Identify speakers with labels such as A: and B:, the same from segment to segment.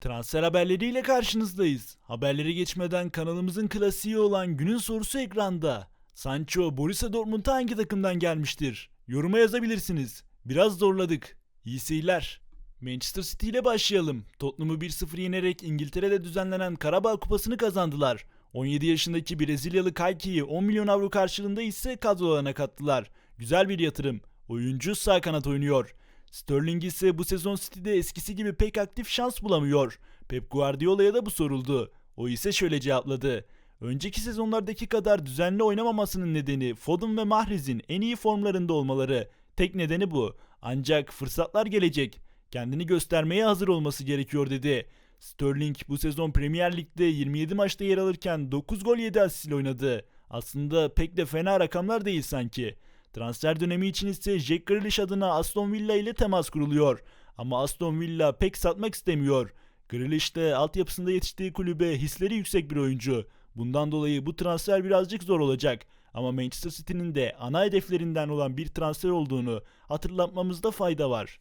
A: Transfer haberleriyle karşınızdayız. Haberleri geçmeden kanalımızın klasiği olan günün sorusu ekranda. Sancho Borussia Dortmund'a hangi takımdan gelmiştir? Yoruma yazabilirsiniz. Biraz zorladık. İyi seyirler. Manchester City ile başlayalım. Tottenham'ı 1-0 yenerek İngiltere'de düzenlenen Karabağ Kupası'nı kazandılar. 17 yaşındaki Brezilyalı Kayki'yi 10 milyon avro karşılığında ise kadrolarına kattılar. Güzel bir yatırım. Oyuncu sağ kanat oynuyor. Sterling ise bu sezon City'de eskisi gibi pek aktif şans bulamıyor. Pep Guardiola'ya da bu soruldu. O ise şöyle cevapladı. Önceki sezonlardaki kadar düzenli oynamamasının nedeni Foden ve Mahrez'in en iyi formlarında olmaları. Tek nedeni bu. Ancak fırsatlar gelecek. Kendini göstermeye hazır olması gerekiyor dedi. Sterling bu sezon Premier Lig'de 27 maçta yer alırken 9 gol 7 asist oynadı. Aslında pek de fena rakamlar değil sanki. Transfer dönemi için ise Jack Grealish adına Aston Villa ile temas kuruluyor. Ama Aston Villa pek satmak istemiyor. Grealish de altyapısında yetiştiği kulübe hisleri yüksek bir oyuncu. Bundan dolayı bu transfer birazcık zor olacak. Ama Manchester City'nin de ana hedeflerinden olan bir transfer olduğunu hatırlatmamızda fayda var.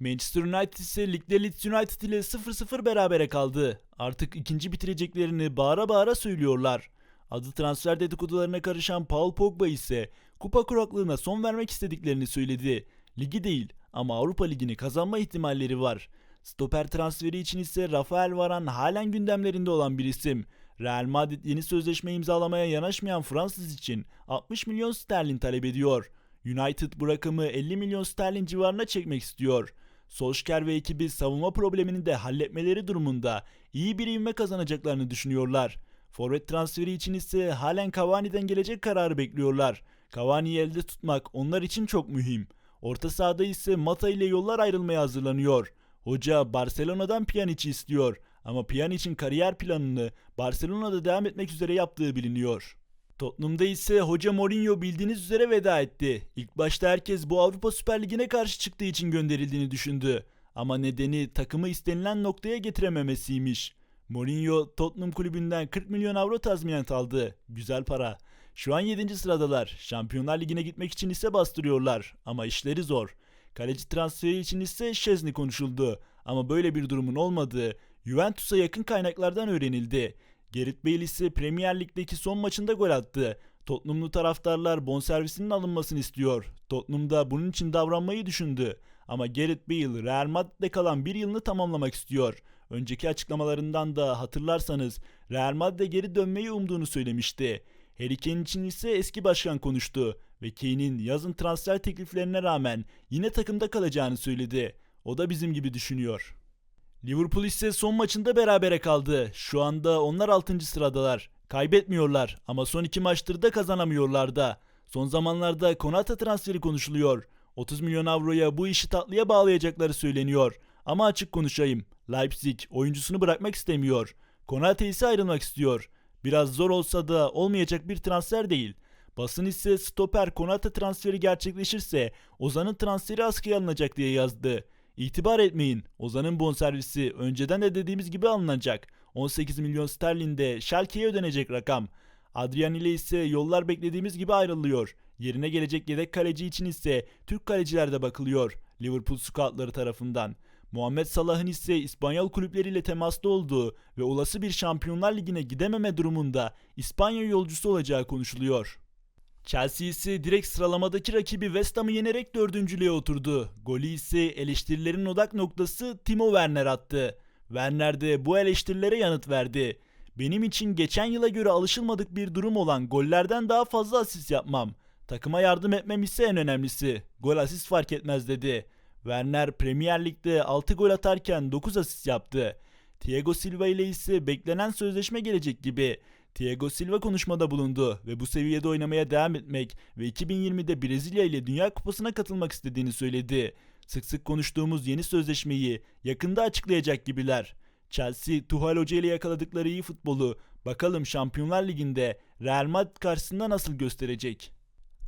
A: Manchester United ise ligde Leeds United ile 0-0 berabere kaldı. Artık ikinci bitireceklerini bağıra bağıra söylüyorlar. Adı transfer dedikodularına karışan Paul Pogba ise kupa kuraklığına son vermek istediklerini söyledi. Ligi değil ama Avrupa Ligi'ni kazanma ihtimalleri var. Stoper transferi için ise Rafael Varane halen gündemlerinde olan bir isim. Real Madrid yeni sözleşme imzalamaya yanaşmayan Fransız için 60 milyon sterlin talep ediyor. United bu rakamı 50 milyon sterlin civarına çekmek istiyor. Solskjaer ve ekibi savunma problemini de halletmeleri durumunda iyi bir ivme kazanacaklarını düşünüyorlar. Forvet transferi için ise halen Cavani'den gelecek kararı bekliyorlar. Cavani'yi elde tutmak onlar için çok mühim. Orta sahada ise Mata ile yollar ayrılmaya hazırlanıyor. Hoca Barcelona'dan Pjanic'i istiyor ama Pjanic'in kariyer planını Barcelona'da devam etmek üzere yaptığı biliniyor. Tottenham'da ise hoca Mourinho bildiğiniz üzere veda etti. İlk başta herkes bu Avrupa Süper Ligi'ne karşı çıktığı için gönderildiğini düşündü. Ama nedeni takımı istenilen noktaya getirememesiymiş. Mourinho Tottenham kulübünden 40 milyon avro tazminat aldı. Güzel para. Şu an 7. sıradalar. Şampiyonlar Ligi'ne gitmek için ise bastırıyorlar. Ama işleri zor. Kaleci transferi için ise Şezni konuşuldu. Ama böyle bir durumun olmadığı Juventus'a yakın kaynaklardan öğrenildi. Gerrit Bale ise Premier Lig'deki son maçında gol attı. Tottenhamlı taraftarlar bonservisinin alınmasını istiyor. Tottenham da bunun için davranmayı düşündü. Ama Gerrit Bale Real Madrid'de kalan bir yılını tamamlamak istiyor. Önceki açıklamalarından da hatırlarsanız Real Madrid'e geri dönmeyi umduğunu söylemişti. Harry Kane için ise eski başkan konuştu ve Kane'in yazın transfer tekliflerine rağmen yine takımda kalacağını söyledi. O da bizim gibi düşünüyor. Liverpool ise son maçında berabere kaldı. Şu anda onlar 6. sıradalar. Kaybetmiyorlar ama son iki maçtır da kazanamıyorlar da. Son zamanlarda Konata transferi konuşuluyor. 30 milyon avroya bu işi tatlıya bağlayacakları söyleniyor. Ama açık konuşayım. Leipzig oyuncusunu bırakmak istemiyor. Konate ise ayrılmak istiyor. Biraz zor olsa da olmayacak bir transfer değil. Basın ise stoper Konate transferi gerçekleşirse Ozan'ın transferi askıya alınacak diye yazdı. İtibar etmeyin. Ozan'ın bonservisi önceden de dediğimiz gibi alınacak. 18 milyon sterlin de Schalke'ye ödenecek rakam. Adrian ile ise yollar beklediğimiz gibi ayrılıyor. Yerine gelecek yedek kaleci için ise Türk kalecilerde bakılıyor. Liverpool scoutları tarafından. Muhammed Salah'ın ise İspanyol kulüpleriyle temasta olduğu ve olası bir Şampiyonlar Ligi'ne gidememe durumunda İspanya yolcusu olacağı konuşuluyor. Chelsea ise direkt sıralamadaki rakibi West Ham'ı yenerek dördüncülüğe oturdu. Golü ise eleştirilerin odak noktası Timo Werner attı. Werner de bu eleştirilere yanıt verdi. Benim için geçen yıla göre alışılmadık bir durum olan gollerden daha fazla asist yapmam. Takıma yardım etmem ise en önemlisi. Gol asist fark etmez dedi. Werner Premier Lig'de 6 gol atarken 9 asist yaptı. Thiago Silva ile ise beklenen sözleşme gelecek gibi. Thiago Silva konuşmada bulundu ve bu seviyede oynamaya devam etmek ve 2020'de Brezilya ile Dünya Kupası'na katılmak istediğini söyledi. Sık sık konuştuğumuz yeni sözleşmeyi yakında açıklayacak gibiler. Chelsea, Tuchel Hoca ile yakaladıkları iyi futbolu bakalım Şampiyonlar Ligi'nde Real Madrid karşısında nasıl gösterecek.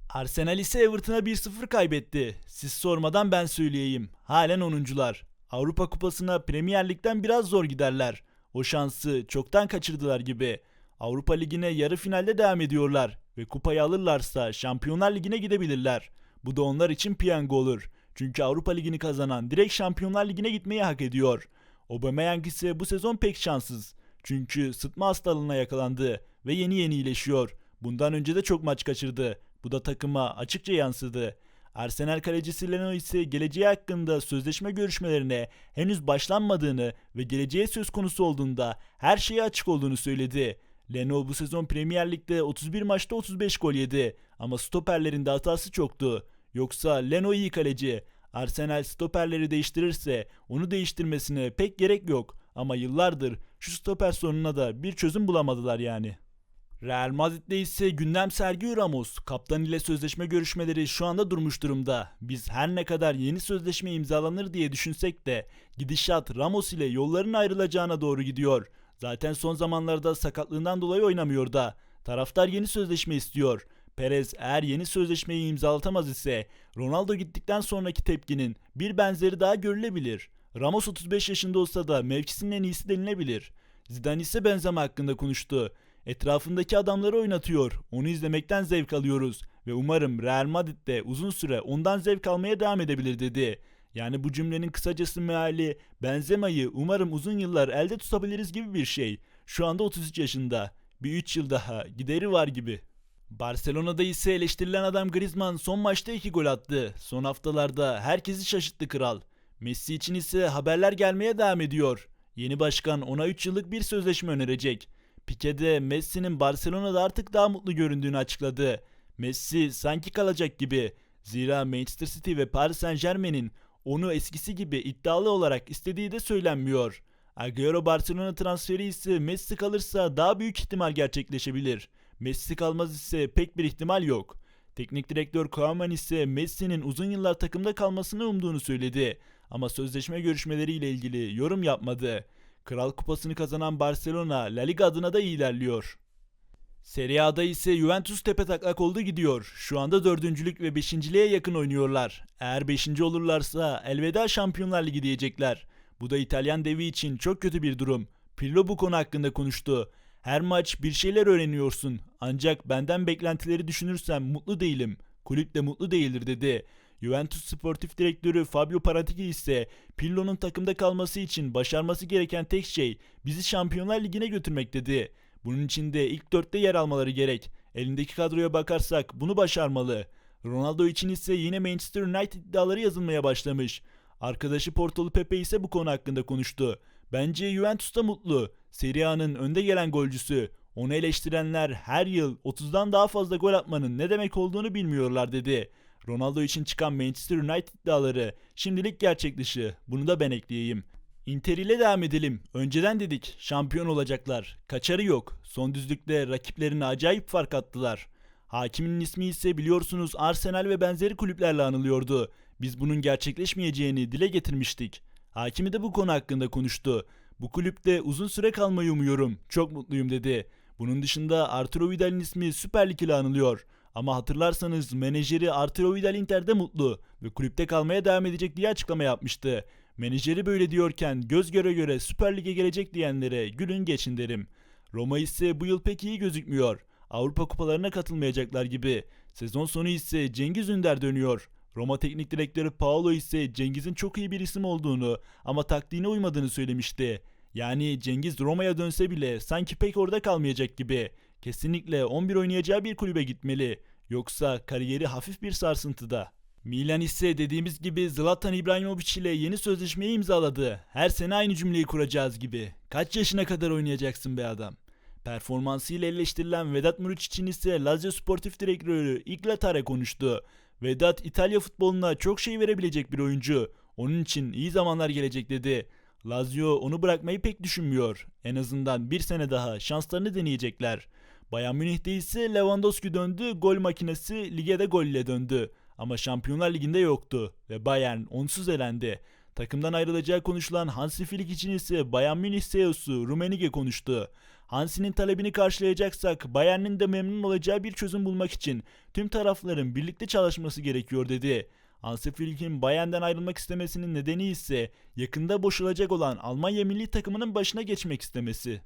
A: Arsenal ise Everton'a 1-0 kaybetti. Siz sormadan ben söyleyeyim. Halen 10'uncular. Avrupa Kupası'na Premier Lig'den biraz zor giderler. O şansı çoktan kaçırdılar gibi. Avrupa Ligi'ne yarı finalde devam ediyorlar ve kupayı alırlarsa Şampiyonlar Ligi'ne gidebilirler. Bu da onlar için piyango olur. Çünkü Avrupa Ligi'ni kazanan direkt Şampiyonlar Ligi'ne gitmeyi hak ediyor. Aubameyang ise bu sezon pek şanssız. Çünkü sıtma hastalığına yakalandı ve yeni yeni iyileşiyor. Bundan önce de çok maç kaçırdı. Bu da takıma açıkça yansıdı. Arsenal kalecisi Leno ise geleceği hakkında sözleşme görüşmelerine henüz başlanmadığını ve geleceğe söz konusu olduğunda her şeye açık olduğunu söyledi. Leno bu sezon Premier Lig'de 31 maçta 35 gol yedi ama stoperlerin de hatası çoktu. Yoksa Leno iyi kaleci. Arsenal stoperleri değiştirirse onu değiştirmesine pek gerek yok ama yıllardır şu stoper sorununa da bir çözüm bulamadılar yani. Real Madrid'de ise gündem Sergio Ramos. Kaptan ile sözleşme görüşmeleri şu anda durmuş durumda. Biz her ne kadar yeni sözleşme imzalanır diye düşünsek de gidişat Ramos ile yolların ayrılacağına doğru gidiyor. Zaten son zamanlarda sakatlığından dolayı oynamıyor da. Taraftar yeni sözleşme istiyor. Perez eğer yeni sözleşmeyi imzalatamaz ise Ronaldo gittikten sonraki tepkinin bir benzeri daha görülebilir. Ramos 35 yaşında olsa da mevkisinin en iyisi denilebilir. Zidane ise Benzema hakkında konuştu. Etrafındaki adamları oynatıyor. Onu izlemekten zevk alıyoruz ve umarım Real Madrid'de uzun süre ondan zevk almaya devam edebilir dedi. Yani bu cümlenin kısacası meali Benzema'yı umarım uzun yıllar elde tutabiliriz gibi bir şey. Şu anda 33 yaşında. Bir 3 yıl daha gideri var gibi. Barcelona'da ise eleştirilen adam Griezmann son maçta 2 gol attı. Son haftalarda herkesi şaşırttı kral. Messi için ise haberler gelmeye devam ediyor. Yeni başkan ona 3 yıllık bir sözleşme önerecek. Pique de Messi'nin Barcelona'da artık daha mutlu göründüğünü açıkladı. Messi sanki kalacak gibi. Zira Manchester City ve Paris Saint Germain'in onu eskisi gibi iddialı olarak istediği de söylenmiyor. Agüero Barcelona transferi ise Messi kalırsa daha büyük ihtimal gerçekleşebilir. Messi kalmaz ise pek bir ihtimal yok. Teknik direktör Koeman ise Messi'nin uzun yıllar takımda kalmasını umduğunu söyledi. Ama sözleşme görüşmeleriyle ilgili yorum yapmadı. Kral Kupası'nı kazanan Barcelona La Liga adına da ilerliyor. Serie A'da ise Juventus tepe taklak oldu gidiyor. Şu anda dördüncülük ve beşinciliğe yakın oynuyorlar. Eğer beşinci olurlarsa elveda Şampiyonlar Ligi diyecekler. Bu da İtalyan devi için çok kötü bir durum. Pirlo bu konu hakkında konuştu. Her maç bir şeyler öğreniyorsun. Ancak benden beklentileri düşünürsem mutlu değilim. Kulüp de mutlu değildir dedi. Juventus sportif direktörü Fabio Paratici ise Pirlo'nun takımda kalması için başarması gereken tek şey bizi Şampiyonlar Ligi'ne götürmek dedi. Bunun için de ilk dörtte yer almaları gerek. Elindeki kadroya bakarsak bunu başarmalı. Ronaldo için ise yine Manchester United iddiaları yazılmaya başlamış. Arkadaşı Portolu Pepe ise bu konu hakkında konuştu. Bence Juventus da mutlu. Serie A'nın önde gelen golcüsü. Onu eleştirenler her yıl 30'dan daha fazla gol atmanın ne demek olduğunu bilmiyorlar dedi. Ronaldo için çıkan Manchester United iddiaları şimdilik gerçek dışı. Bunu da ben ekleyeyim. Inter ile devam edelim. Önceden dedik şampiyon olacaklar. Kaçarı yok. Son düzlükte rakiplerine acayip fark attılar. Hakimin ismi ise biliyorsunuz Arsenal ve benzeri kulüplerle anılıyordu. Biz bunun gerçekleşmeyeceğini dile getirmiştik. Hakimi de bu konu hakkında konuştu. Bu kulüpte uzun süre kalmayı umuyorum. Çok mutluyum dedi. Bunun dışında Arturo Vidal'in ismi Süper Lig ile anılıyor. Ama hatırlarsanız menajeri Arturo Vidal Inter'de mutlu ve kulüpte kalmaya devam edecek diye açıklama yapmıştı. Menajeri böyle diyorken göz göre göre Süper Lig'e gelecek diyenlere gülün geçin derim. Roma ise bu yıl pek iyi gözükmüyor. Avrupa kupalarına katılmayacaklar gibi. Sezon sonu ise Cengiz Ünder dönüyor. Roma teknik direktörü Paolo ise Cengiz'in çok iyi bir isim olduğunu ama taktiğine uymadığını söylemişti. Yani Cengiz Roma'ya dönse bile sanki pek orada kalmayacak gibi. Kesinlikle 11 oynayacağı bir kulübe gitmeli. Yoksa kariyeri hafif bir sarsıntıda. Milan ise dediğimiz gibi Zlatan İbrahimovic ile yeni sözleşmeyi imzaladı. Her sene aynı cümleyi kuracağız gibi. Kaç yaşına kadar oynayacaksın be adam? Performansıyla eleştirilen Vedat Muriç için ise Lazio Sportif Direktörü Iglatare konuştu. Vedat İtalya futboluna çok şey verebilecek bir oyuncu. Onun için iyi zamanlar gelecek dedi. Lazio onu bırakmayı pek düşünmüyor. En azından bir sene daha şanslarını deneyecekler. Bayern Münih'te ise Lewandowski döndü, gol makinesi lige de gol ile döndü. Ama Şampiyonlar Ligi'nde yoktu ve Bayern onsuz elendi. Takımdan ayrılacağı konuşulan Hansi Flick için ise Bayern Münih CEO'su Rummenigge konuştu. Hansi'nin talebini karşılayacaksak Bayern'in de memnun olacağı bir çözüm bulmak için tüm tarafların birlikte çalışması gerekiyor dedi. Hansi Flick'in Bayern'den ayrılmak istemesinin nedeni ise yakında boşalacak olan Almanya milli takımının başına geçmek istemesi.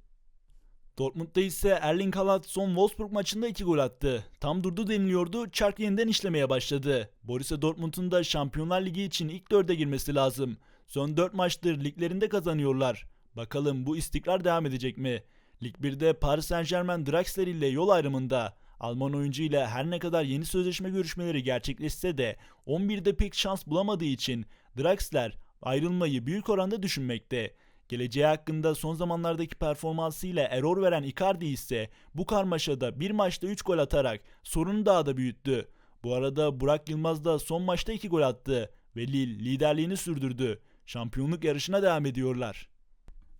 A: Dortmund'da ise Erling Haaland son Wolfsburg maçında 2 gol attı. Tam durdu deniliyordu, çark yeniden işlemeye başladı. Borussia Dortmund'un da Şampiyonlar Ligi için ilk dörde girmesi lazım. Son 4 maçtır liglerinde kazanıyorlar. Bakalım bu istikrar devam edecek mi? Lig 1'de Paris Saint Germain Draxler ile yol ayrımında. Alman oyuncu ile her ne kadar yeni sözleşme görüşmeleri gerçekleşse de 11'de pek şans bulamadığı için Draxler ayrılmayı büyük oranda düşünmekte. Geleceği hakkında son zamanlardaki performansıyla error veren Icardi ise bu karmaşada bir maçta 3 gol atarak sorunu daha da büyüttü. Bu arada Burak Yılmaz da son maçta 2 gol attı ve Lille liderliğini sürdürdü. Şampiyonluk yarışına devam ediyorlar.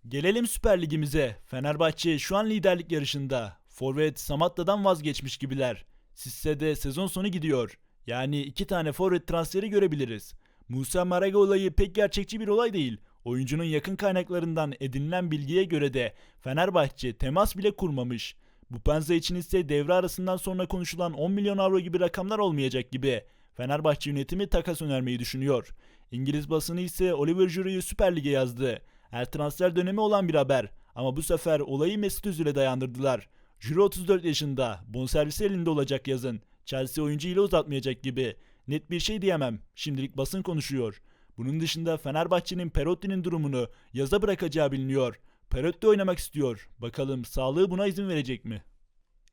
A: Gelelim Süper Ligimize. Fenerbahçe şu an liderlik yarışında. Forvet Samatta'dan vazgeçmiş gibiler. Sisse de sezon sonu gidiyor. Yani iki tane forvet transferi görebiliriz. Musa Maraga olayı pek gerçekçi bir olay değil. Oyuncunun yakın kaynaklarından edinilen bilgiye göre de Fenerbahçe temas bile kurmamış. Bu Penza için ise devre arasından sonra konuşulan 10 milyon avro gibi rakamlar olmayacak gibi. Fenerbahçe yönetimi takas önermeyi düşünüyor. İngiliz basını ise Oliver Giroud'u Süper Lig'e yazdı. Her transfer dönemi olan bir haber. Ama bu sefer olayı Mesut Özil'e dayandırdılar. Giroud 34 yaşında. Bonservisi elinde olacak yazın. Chelsea oyuncu ile uzatmayacak gibi. Net bir şey diyemem. Şimdilik basın konuşuyor. Bunun dışında Fenerbahçe'nin Perotti'nin durumunu yaza bırakacağı biliniyor. Perotti oynamak istiyor. Bakalım sağlığı buna izin verecek mi?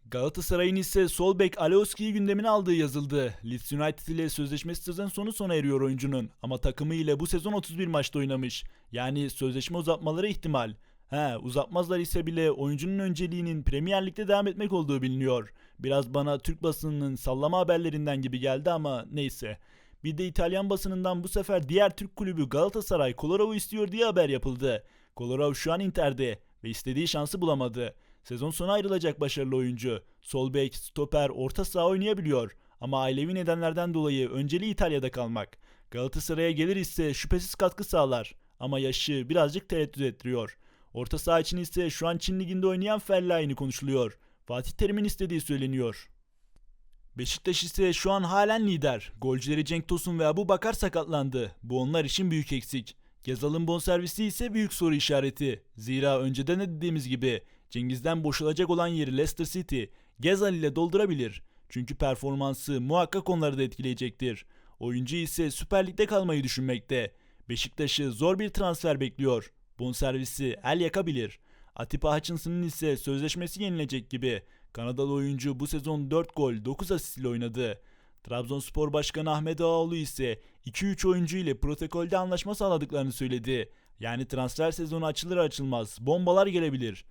A: Galatasaray'ın ise sol bek Alioski'yi gündemine aldığı yazıldı. Leeds United ile sözleşmesi sezon sonu sona eriyor oyuncunun ama takımı ile bu sezon 31 maçta oynamış. Yani sözleşme uzatmaları ihtimal. He uzatmazlar ise bile oyuncunun önceliğinin Premier Lig'de devam etmek olduğu biliniyor. Biraz bana Türk basınının sallama haberlerinden gibi geldi ama neyse. Bir de İtalyan basınından bu sefer diğer Türk kulübü Galatasaray Kolorov'u istiyor diye haber yapıldı. Kolarov şu an Inter'de ve istediği şansı bulamadı. Sezon sonu ayrılacak başarılı oyuncu. Sol bek, stoper, orta saha oynayabiliyor. Ama ailevi nedenlerden dolayı önceliği İtalya'da kalmak. Galatasaray'a gelir ise şüphesiz katkı sağlar. Ama yaşı birazcık tereddüt ettiriyor. Orta saha için ise şu an Çin Ligi'nde oynayan Fellaini konuşuluyor. Fatih Terim'in istediği söyleniyor. Beşiktaş ise şu an halen lider. Golcüleri Cenk Tosun ve Abu Bakar sakatlandı. Bu onlar için büyük eksik. Gezal'ın bonservisi ise büyük soru işareti. Zira önceden de dediğimiz gibi Cengiz'den boşalacak olan yeri Leicester City Gezal ile doldurabilir. Çünkü performansı muhakkak onları da etkileyecektir. Oyuncu ise Süper Lig'de kalmayı düşünmekte. Beşiktaş'ı zor bir transfer bekliyor. Bonservisi el yakabilir. Atiba Hutchinson'ın ise sözleşmesi yenilecek gibi. Kanadalı oyuncu bu sezon 4 gol 9 asist ile oynadı. Trabzonspor Başkanı Ahmet Ağaoğlu ise 2-3 oyuncu ile protokolde anlaşma sağladıklarını söyledi. Yani transfer sezonu açılır açılmaz bombalar gelebilir.